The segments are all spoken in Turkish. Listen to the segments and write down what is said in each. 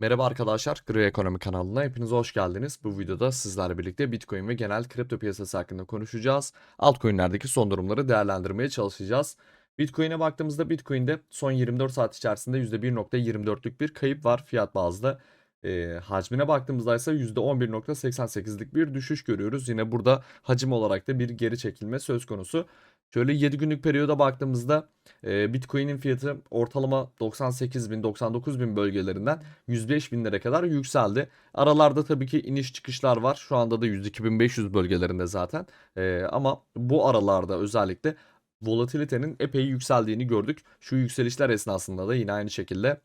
Merhaba arkadaşlar, Gri Ekonomi kanalına hepiniz hoş geldiniz. Bu videoda sizlerle birlikte Bitcoin ve genel kripto piyasası hakkında konuşacağız. Altcoin'lerdeki son durumları değerlendirmeye çalışacağız. Bitcoin'e baktığımızda Bitcoin'de son 24 saat içerisinde %1.24'lük bir kayıp var fiyat bazlı. Ee, hacmine baktığımızda ise %11.88'lik bir düşüş görüyoruz. Yine burada hacim olarak da bir geri çekilme söz konusu. Şöyle 7 günlük periyoda baktığımızda e, Bitcoin'in fiyatı ortalama 98 bin 99 bin bölgelerinden 105 binlere kadar yükseldi. Aralarda tabii ki iniş çıkışlar var. Şu anda da 102.500 bölgelerinde zaten. E, ama bu aralarda özellikle volatilitenin epey yükseldiğini gördük. Şu yükselişler esnasında da yine aynı şekilde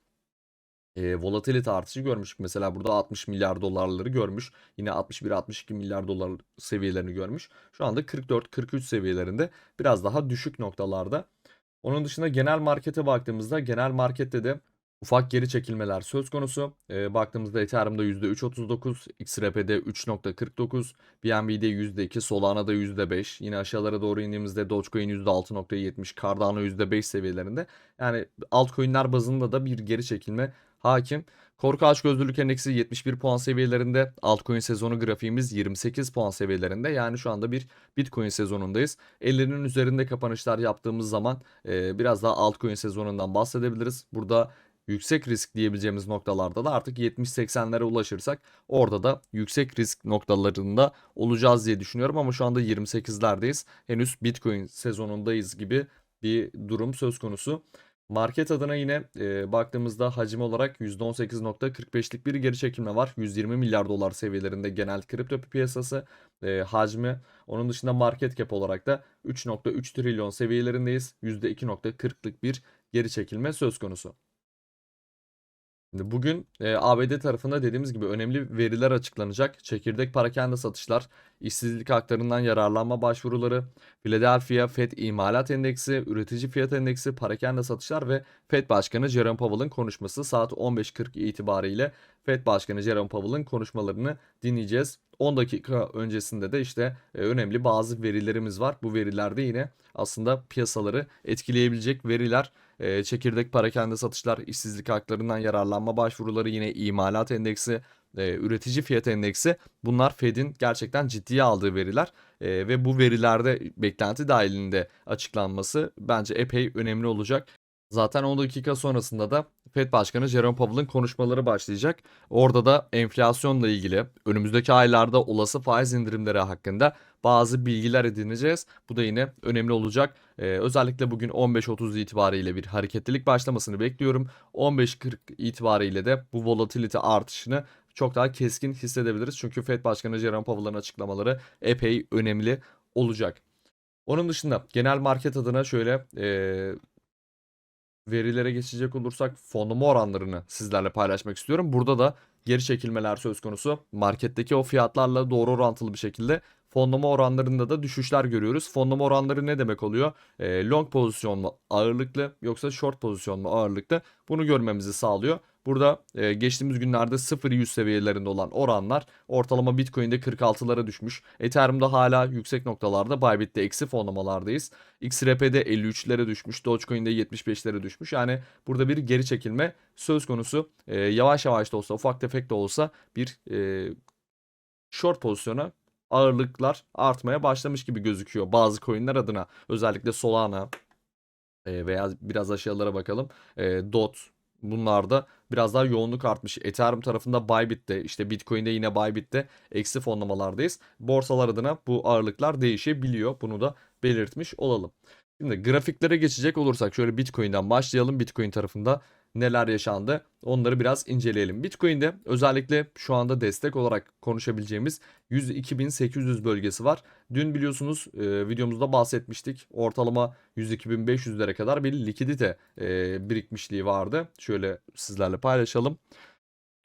e, volatilite artışı görmüş. Mesela burada 60 milyar dolarları görmüş. Yine 61-62 milyar dolar seviyelerini görmüş. Şu anda 44-43 seviyelerinde biraz daha düşük noktalarda. Onun dışında genel markete baktığımızda genel markette de ufak geri çekilmeler söz konusu. E, baktığımızda Ethereum'da %3.39, XRP'de 3.49, BNB'de %2, Solana'da %5. Yine aşağılara doğru indiğimizde Dogecoin %6.70, Cardano %5 seviyelerinde. Yani altcoin'ler bazında da bir geri çekilme hakim. Korku açgözlülük endeksi 71 puan seviyelerinde. Altcoin sezonu grafiğimiz 28 puan seviyelerinde. Yani şu anda bir Bitcoin sezonundayız. 50'nin üzerinde kapanışlar yaptığımız zaman e, biraz daha altcoin sezonundan bahsedebiliriz. Burada yüksek risk diyebileceğimiz noktalarda da artık 70-80'lere ulaşırsak orada da yüksek risk noktalarında olacağız diye düşünüyorum ama şu anda 28'lerdeyiz. Henüz Bitcoin sezonundayız gibi bir durum söz konusu. Market adına yine e, baktığımızda hacim olarak %18.45'lik bir geri çekilme var. 120 milyar dolar seviyelerinde genel kripto piyasası e, hacmi. Onun dışında market cap olarak da 3.3 trilyon seviyelerindeyiz. %2.40'lık bir geri çekilme söz konusu. Bugün e, ABD tarafında dediğimiz gibi önemli veriler açıklanacak. Çekirdek parakende satışlar, işsizlik haklarından yararlanma başvuruları, Philadelphia Fed İmalat Endeksi, Üretici Fiyat Endeksi, parakende satışlar ve Fed Başkanı Jerome Powell'ın konuşması saat 15.40 itibariyle Fed Başkanı Jerome Powell'ın konuşmalarını dinleyeceğiz. 10 dakika öncesinde de işte e, önemli bazı verilerimiz var. Bu verilerde yine aslında piyasaları etkileyebilecek veriler. E, çekirdek parakende satışlar, işsizlik haklarından yararlanma başvuruları, yine imalat endeksi, e, üretici fiyat endeksi. Bunlar Fed'in gerçekten ciddiye aldığı veriler e, ve bu verilerde beklenti dahilinde açıklanması bence epey önemli olacak. Zaten 10 dakika sonrasında da Fed Başkanı Jerome Powell'ın konuşmaları başlayacak. Orada da enflasyonla ilgili önümüzdeki aylarda olası faiz indirimleri hakkında bazı bilgiler edineceğiz. Bu da yine önemli olacak. Ee, özellikle bugün 15.30 itibariyle bir hareketlilik başlamasını bekliyorum. 15.40 itibariyle de bu volatilite artışını çok daha keskin hissedebiliriz. Çünkü Fed Başkanı Jerome Powell'ın açıklamaları epey önemli olacak. Onun dışında genel market adına şöyle e, verilere geçecek olursak fonlama oranlarını sizlerle paylaşmak istiyorum. Burada da geri çekilmeler söz konusu. Marketteki o fiyatlarla doğru orantılı bir şekilde fonlama oranlarında da düşüşler görüyoruz. Fonlama oranları ne demek oluyor? E, long pozisyon mu ağırlıklı yoksa short pozisyon mu ağırlıklı? Bunu görmemizi sağlıyor. Burada e, geçtiğimiz günlerde 0-100 seviyelerinde olan oranlar ortalama Bitcoin'de 46'lara düşmüş. Ethereum'da hala yüksek noktalarda Bybit'te eksi fonlamalardayız. XRP'de 53'lere düşmüş. Dogecoin'de 75'lere düşmüş. Yani burada bir geri çekilme söz konusu. E, yavaş yavaş da olsa ufak tefek de olsa bir e, short pozisyona ağırlıklar artmaya başlamış gibi gözüküyor bazı coinler adına. Özellikle Solana e, veya biraz aşağılara bakalım. E, DOT bunlarda biraz daha yoğunluk artmış. Ethereum tarafında Bybit'te işte Bitcoin'de yine Bybit'te eksi fonlamalardayız. Borsalar adına bu ağırlıklar değişebiliyor. Bunu da belirtmiş olalım. Şimdi grafiklere geçecek olursak şöyle Bitcoin'den başlayalım. Bitcoin tarafında neler yaşandı onları biraz inceleyelim. Bitcoin'de özellikle şu anda destek olarak konuşabileceğimiz 102.800 bölgesi var. Dün biliyorsunuz e, videomuzda bahsetmiştik. Ortalama 102.500'lere kadar bir likidite e, birikmişliği vardı. Şöyle sizlerle paylaşalım.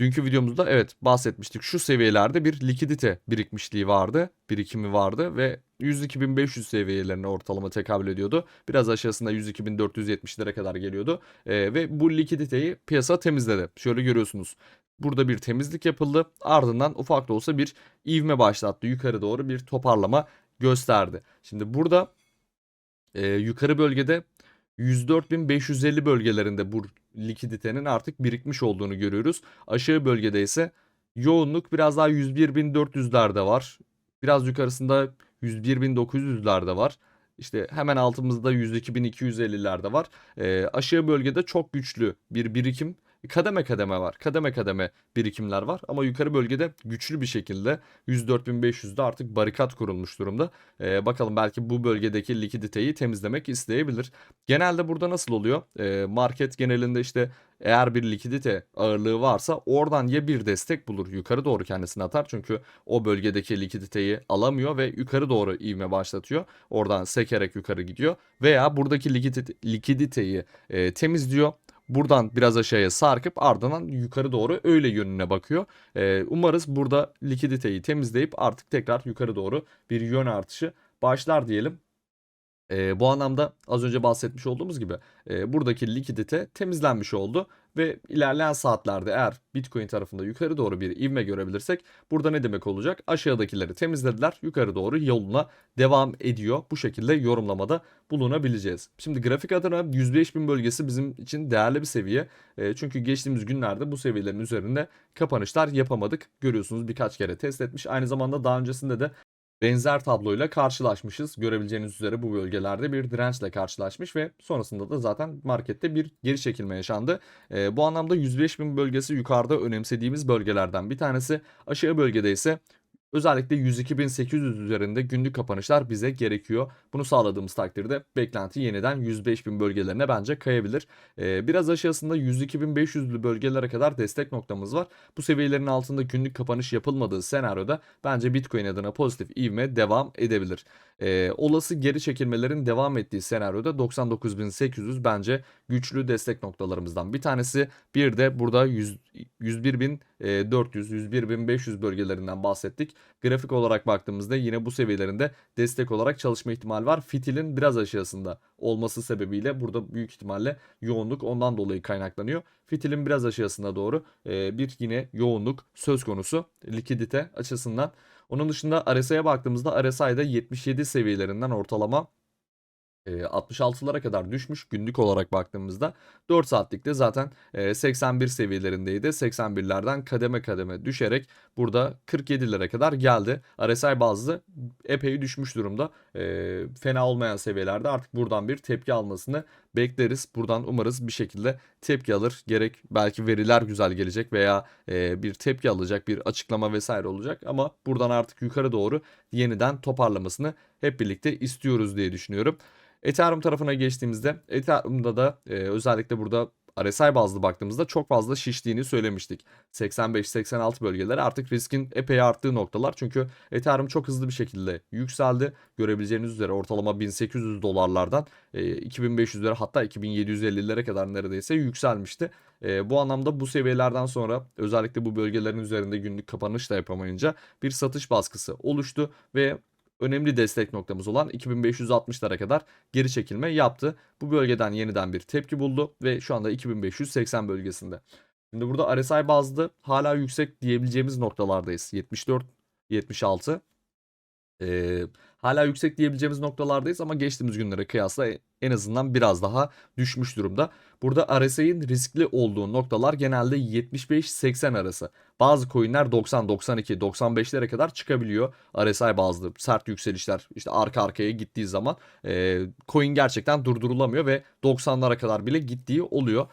Dünkü videomuzda evet bahsetmiştik. Şu seviyelerde bir likidite birikmişliği vardı. Birikimi vardı ve 102.500 seviyelerine ortalama tekabül ediyordu. Biraz aşağısında 102.470'lere kadar geliyordu. Ee, ve bu likiditeyi piyasa temizledi. Şöyle görüyorsunuz. Burada bir temizlik yapıldı. Ardından ufak da olsa bir ivme başlattı. Yukarı doğru bir toparlama gösterdi. Şimdi burada e, yukarı bölgede 104.550 bölgelerinde bu likiditenin artık birikmiş olduğunu görüyoruz. Aşağı bölgede ise yoğunluk biraz daha 101.400'lerde var. Biraz yukarısında 101.900'lerde var. İşte hemen altımızda 102.250'lerde var. Ee, aşağı bölgede çok güçlü bir birikim kademe kademe var. Kademe kademe birikimler var ama yukarı bölgede güçlü bir şekilde 104.500'de artık barikat kurulmuş durumda. Ee, bakalım belki bu bölgedeki likiditeyi temizlemek isteyebilir. Genelde burada nasıl oluyor? Ee, market genelinde işte eğer bir likidite ağırlığı varsa oradan ya bir destek bulur yukarı doğru kendisini atar çünkü o bölgedeki likiditeyi alamıyor ve yukarı doğru ivme başlatıyor. Oradan sekerek yukarı gidiyor veya buradaki likidite, likiditeyi e, temizliyor. Buradan biraz aşağıya sarkıp ardından yukarı doğru öyle yönüne bakıyor. Ee, umarız burada likiditeyi temizleyip artık tekrar yukarı doğru bir yön artışı başlar diyelim. Ee, bu anlamda az önce bahsetmiş olduğumuz gibi e, buradaki likidite temizlenmiş oldu ve ilerleyen saatlerde eğer Bitcoin tarafında yukarı doğru bir ivme görebilirsek burada ne demek olacak? Aşağıdakileri temizlediler, yukarı doğru yoluna devam ediyor. Bu şekilde yorumlamada bulunabileceğiz. Şimdi grafik adına 105.000 bölgesi bizim için değerli bir seviye. E, çünkü geçtiğimiz günlerde bu seviyelerin üzerinde kapanışlar yapamadık. Görüyorsunuz birkaç kere test etmiş. Aynı zamanda daha öncesinde de benzer tabloyla karşılaşmışız. Görebileceğiniz üzere bu bölgelerde bir dirençle karşılaşmış ve sonrasında da zaten markette bir geri çekilme yaşandı. E, bu anlamda 105.000 bölgesi yukarıda önemsediğimiz bölgelerden bir tanesi. Aşağı bölgede ise Özellikle 102.800 üzerinde günlük kapanışlar bize gerekiyor. Bunu sağladığımız takdirde beklenti yeniden 105.000 bölgelerine bence kayabilir. Ee, biraz aşağısında 102.500'lü bölgelere kadar destek noktamız var. Bu seviyelerin altında günlük kapanış yapılmadığı senaryoda bence Bitcoin adına pozitif ivme devam edebilir. Ee, olası geri çekilmelerin devam ettiği senaryoda 99.800 bence güçlü destek noktalarımızdan bir tanesi. Bir de burada 100, 101.400, 101.500 bölgelerinden bahsettik. Grafik olarak baktığımızda yine bu seviyelerinde destek olarak çalışma ihtimali var. Fitilin biraz aşağısında olması sebebiyle burada büyük ihtimalle yoğunluk ondan dolayı kaynaklanıyor. Fitilin biraz aşağısına doğru e, bir yine yoğunluk söz konusu likidite açısından. Onun dışında RSI'ye baktığımızda RSI'de 77 seviyelerinden ortalama 66'lara kadar düşmüş günlük olarak baktığımızda 4 saatlikte zaten 81 seviyelerindeydi. 81'lerden kademe kademe düşerek burada 47'lere kadar geldi. RSI bazlı epey düşmüş durumda. Fena olmayan seviyelerde artık buradan bir tepki almasını bekleriz. Buradan umarız bir şekilde tepki alır. Gerek belki veriler güzel gelecek veya bir tepki alacak bir açıklama vesaire olacak. Ama buradan artık yukarı doğru yeniden toparlamasını hep birlikte istiyoruz diye düşünüyorum. Ethereum tarafına geçtiğimizde Ethereum'da da e, özellikle burada RSI bazlı baktığımızda çok fazla şiştiğini söylemiştik. 85-86 bölgeleri artık riskin epey arttığı noktalar. Çünkü Ethereum çok hızlı bir şekilde yükseldi. Görebileceğiniz üzere ortalama 1800 dolarlardan e, 2500'lere hatta 2750'lere kadar neredeyse yükselmişti. E, bu anlamda bu seviyelerden sonra özellikle bu bölgelerin üzerinde günlük kapanış da yapamayınca bir satış baskısı oluştu ve önemli destek noktamız olan 2560'lara kadar geri çekilme yaptı. Bu bölgeden yeniden bir tepki buldu ve şu anda 2580 bölgesinde. Şimdi burada RSI bazlı hala yüksek diyebileceğimiz noktalardayız. 74 76 ee, hala yüksek diyebileceğimiz noktalardayız ama geçtiğimiz günlere kıyasla en azından biraz daha düşmüş durumda. Burada RSI'nin riskli olduğu noktalar genelde 75-80 arası. Bazı coinler 90, 92, 95'lere kadar çıkabiliyor. RSI bazlı sert yükselişler işte arka arkaya gittiği zaman e, coin gerçekten durdurulamıyor ve 90'lara kadar bile gittiği oluyor.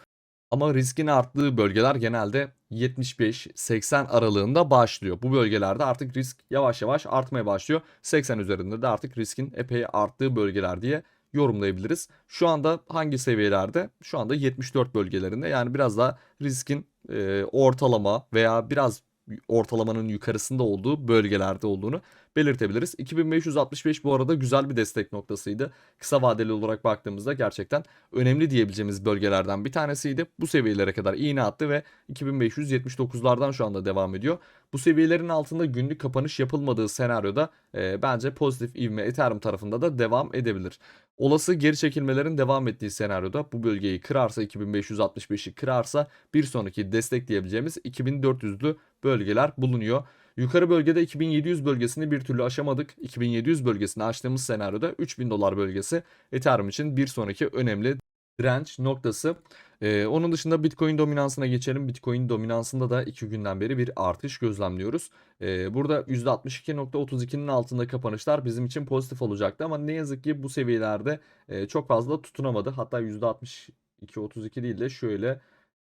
Ama riskin arttığı bölgeler genelde 75-80 aralığında başlıyor. Bu bölgelerde artık risk yavaş yavaş artmaya başlıyor. 80 üzerinde de artık riskin epey arttığı bölgeler diye yorumlayabiliriz. Şu anda hangi seviyelerde? Şu anda 74 bölgelerinde yani biraz daha riskin e, ortalama veya biraz ortalamanın yukarısında olduğu bölgelerde olduğunu belirtebiliriz. 2565 bu arada güzel bir destek noktasıydı. Kısa vadeli olarak baktığımızda gerçekten önemli diyebileceğimiz bölgelerden bir tanesiydi. Bu seviyelere kadar iğne attı ve 2579'lardan şu anda devam ediyor. Bu seviyelerin altında günlük kapanış yapılmadığı senaryoda e, bence pozitif ivme Ethereum tarafında da devam edebilir. Olası geri çekilmelerin devam ettiği senaryoda bu bölgeyi kırarsa 2565'i kırarsa bir sonraki destekleyebileceğimiz 2400'lü bölgeler bulunuyor. Yukarı bölgede 2700 bölgesini bir türlü aşamadık. 2700 bölgesini aştığımız senaryoda 3000 dolar bölgesi Ethereum için bir sonraki önemli direnç noktası. Ee, onun dışında Bitcoin dominansına geçelim. Bitcoin dominansında da 2 günden beri bir artış gözlemliyoruz. Ee, burada %62.32'nin altında kapanışlar bizim için pozitif olacaktı ama ne yazık ki bu seviyelerde e, çok fazla tutunamadı. Hatta %62.32 değil de şöyle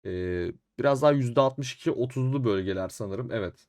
e, biraz daha %62.30'lu bölgeler sanırım. Evet.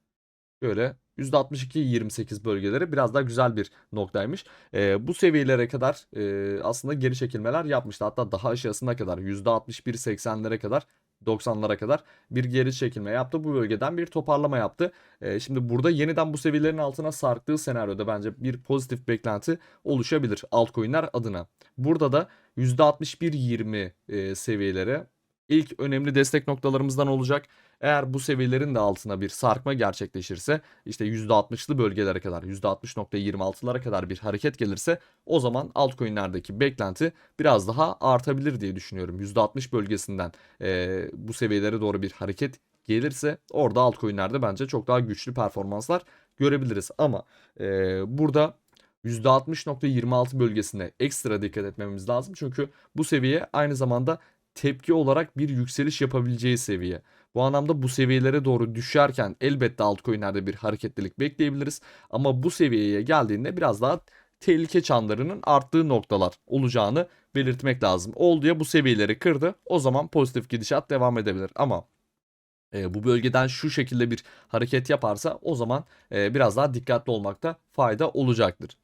Şöyle %62-28 bölgeleri biraz daha güzel bir noktaymış. Ee, bu seviyelere kadar e, aslında geri çekilmeler yapmıştı. Hatta daha aşağısına kadar %61-80'lere kadar 90'lara kadar bir geri çekilme yaptı. Bu bölgeden bir toparlama yaptı. Ee, şimdi burada yeniden bu seviyelerin altına sarktığı senaryoda bence bir pozitif beklenti oluşabilir altcoin'ler adına. Burada da %61-20 e, seviyelere ilk önemli destek noktalarımızdan olacak. Eğer bu seviyelerin de altına bir sarkma gerçekleşirse işte %60'lı bölgelere kadar %60.26'lara kadar bir hareket gelirse o zaman altcoin'lerdeki beklenti biraz daha artabilir diye düşünüyorum. %60 bölgesinden e, bu seviyelere doğru bir hareket gelirse orada altcoin'lerde bence çok daha güçlü performanslar görebiliriz. Ama e, burada %60.26 bölgesine ekstra dikkat etmemiz lazım. Çünkü bu seviye aynı zamanda tepki olarak bir yükseliş yapabileceği seviye. Bu anlamda bu seviyelere doğru düşerken elbette altcoin'lerde bir hareketlilik bekleyebiliriz. Ama bu seviyeye geldiğinde biraz daha tehlike çanlarının arttığı noktalar olacağını belirtmek lazım. Oldu ya bu seviyeleri kırdı o zaman pozitif gidişat devam edebilir. Ama e, bu bölgeden şu şekilde bir hareket yaparsa o zaman e, biraz daha dikkatli olmakta fayda olacaktır.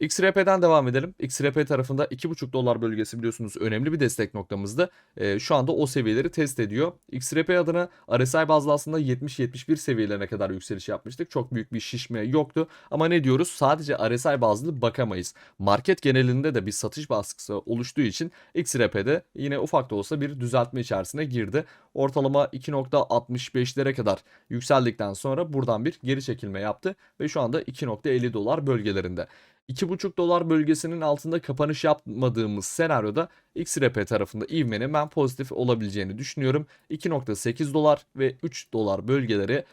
XRP'den devam edelim. XRP tarafında 2,5 dolar bölgesi biliyorsunuz önemli bir destek noktamızdı. Ee, şu anda o seviyeleri test ediyor. XRP adına RSI bazlı aslında 70-71 seviyelerine kadar yükseliş yapmıştık. Çok büyük bir şişme yoktu. Ama ne diyoruz? Sadece RSI bazlı bakamayız. Market genelinde de bir satış baskısı oluştuğu için XRP'de yine ufak da olsa bir düzeltme içerisine girdi. Ortalama 2.65'lere kadar yükseldikten sonra buradan bir geri çekilme yaptı ve şu anda 2.50 dolar bölgelerinde. 2,5 dolar bölgesinin altında kapanış yapmadığımız senaryoda XRP tarafında ivmenin ben pozitif olabileceğini düşünüyorum. 2.8 dolar ve 3 dolar bölgeleri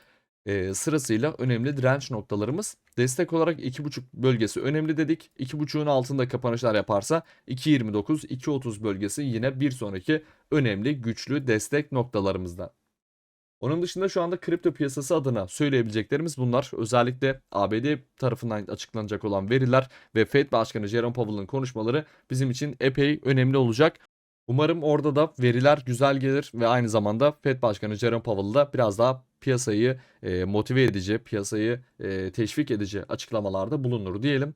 e, sırasıyla önemli direnç noktalarımız. Destek olarak 2.5 bölgesi önemli dedik. 2.5'un altında kapanışlar yaparsa 2.29, 2.30 bölgesi yine bir sonraki önemli güçlü destek noktalarımızdan. Onun dışında şu anda kripto piyasası adına söyleyebileceklerimiz bunlar. Özellikle ABD tarafından açıklanacak olan veriler ve Fed Başkanı Jerome Powell'ın konuşmaları bizim için epey önemli olacak. Umarım orada da veriler güzel gelir ve aynı zamanda Fed Başkanı Jerome Powell da biraz daha piyasayı e, motive edici, piyasayı e, teşvik edici açıklamalarda bulunur diyelim.